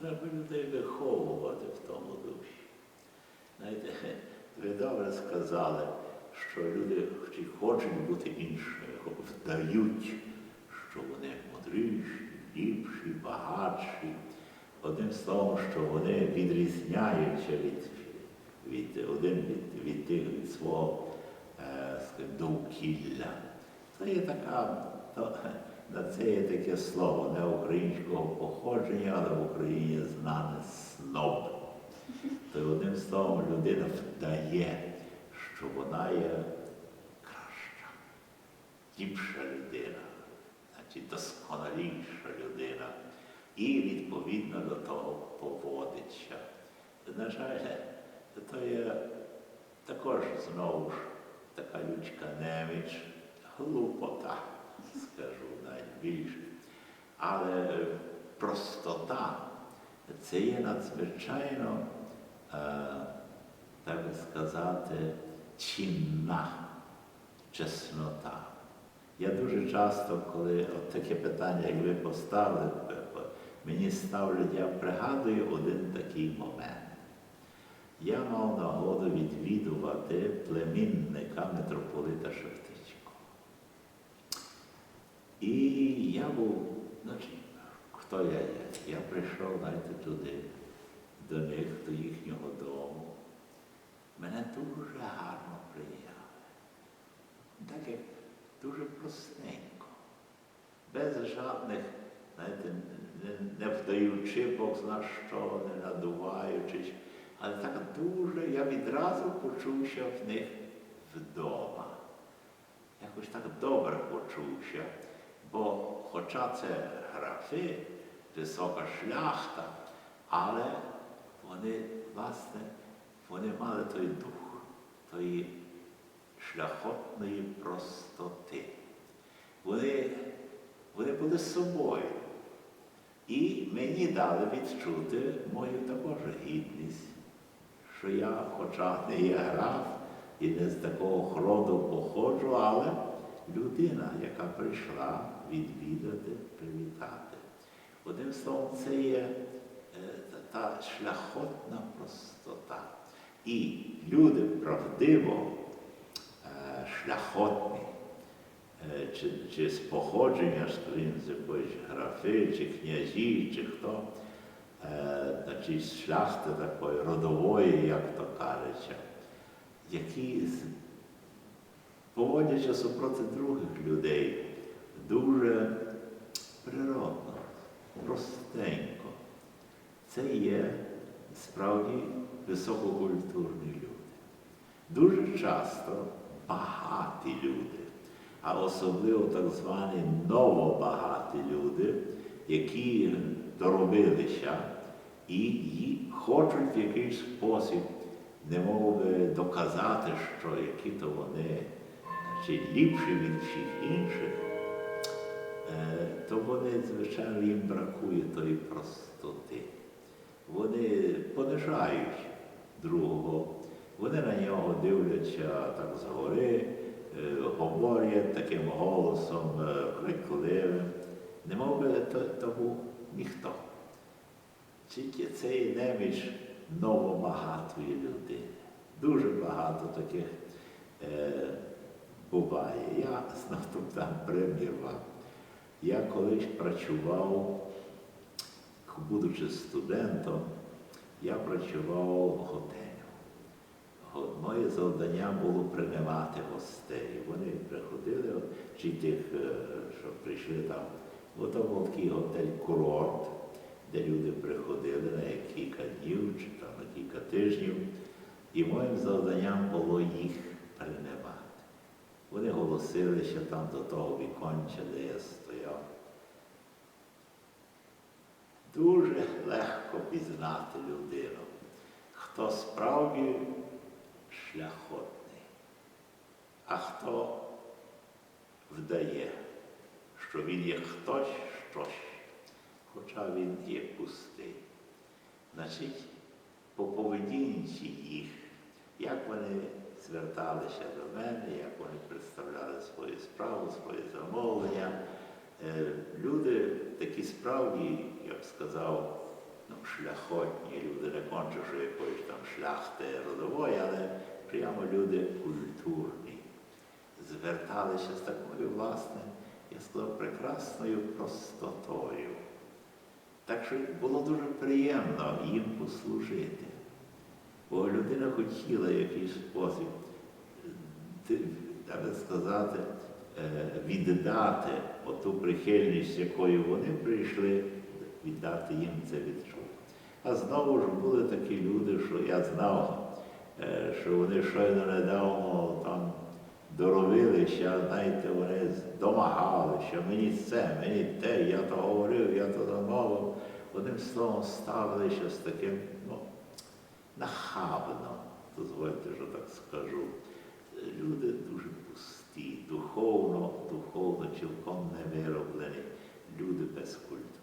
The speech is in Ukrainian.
Треба людей виховувати в тому дусі. Знаєте, ви добре сказали, що люди, хочуть бути іншими, вдають, що вони мудріші, ліпші, багатші. Одним словом, що вони відрізняються від, від один від, від тих від свого е, довкілля. Це є така, то, на це є таке слово не українського походження, але в Україні знане сноб. То одним словом людина вдає, що вона є краща, ліпша людина, значить досконаліша людина. І відповідно до того поводиться. На жаль, то є також знову ж така людська неміч, глупота, скажу більше. Але простота це є надзвичайно, так би сказати, цінна чеснота. Я дуже часто, коли от таке питання, як ви поставили, мені ставлять, я пригадую один такий момент. Я мав нагоду відвідувати племінника митрополита Шептицького. І я був, значить, хто я є? Я прийшов, знаєте, туди, до них, до їхнього дому. Мене дуже гарно прийняли. Так як дуже простенько, без жодних, знаєте, не, не вдаючи Бог зна що, не надуваючись, але так дуже я відразу почувся в них вдома. Якось так добре почувся, бо хоча це графи, висока шляхта, але вони, власне, вони мали той дух, тої шляхотної простоти. Вони, вони були собою. І мені дали відчути мою також гідність, що я, хоча не є граф і не з такого хроду походжу, але людина, яка прийшла відвідати, привітати. Одним словом, це є е, та шляхотна простота. І люди правдиво е, шляхотні, е, чи, чи з походження, скажімо, з якоїсь графи, чи князі, чи хто, значить, з шляхти такої родової, як то кажеться, які поводяться супроти других людей дуже природно, простенько. Це є справді висококультурні люди. Дуже часто багаті люди, а особливо так звані новобагаті люди, які доробилися і хочуть в якийсь спосіб, немов би доказати, що які то вони значить, ліпші від всіх інших, то вони, звичайно, їм бракує тої простоти. Вони понижають другого, вони на нього дивляться так згори, е, говорять таким голосом е, крикливим. Не мов би тому ніхто. Тільки цей неміч новобагатої людини. Дуже багато таких е, буває. Я знов там примір вам. Я колись працював, будучи студентом, я працював в готелю. Моє завдання було приймати гостей. Вони приходили, чи тих, е, що прийшли там. От то був такий готель-курорт, де люди приходили на кілька днів чи там на кілька тижнів. І моїм завданням було їх приймати. Вони голосилися там до того віконця, де я стояв. Дуже легко пізнати людину, хто справді шляхотний, а хто вдає, що він є хтось щось, хоча він є пустий. Значить, по поведінці їх, як вони зверталися до мене, вони представляли свою справу, своє замовлення. Е, Люди такі справді, я б сказав, ну, шляхотні люди, не конче, що якоїсь там шляхти родової, але прямо люди культурні. Зверталися з такою, власне, я сказав, прекрасною простотою. Так що було дуже приємно їм послужити. Бо людина хотіла якийсь спосіб, так сказати, е, віддати оту прихильність, якою вони прийшли, віддати їм це відчув. А знову ж були такі люди, що я знав, е, що вони щойно недавно там доробилися, знаєте, вони домагали, що мені це, мені те, я то говорив, я то замовив. Одним словом, ставилися з таким, ну, нахабно, дозвольте, що так скажу. Люди дуже пусті, духовно, духовно цілком не вироблені, люди без культури.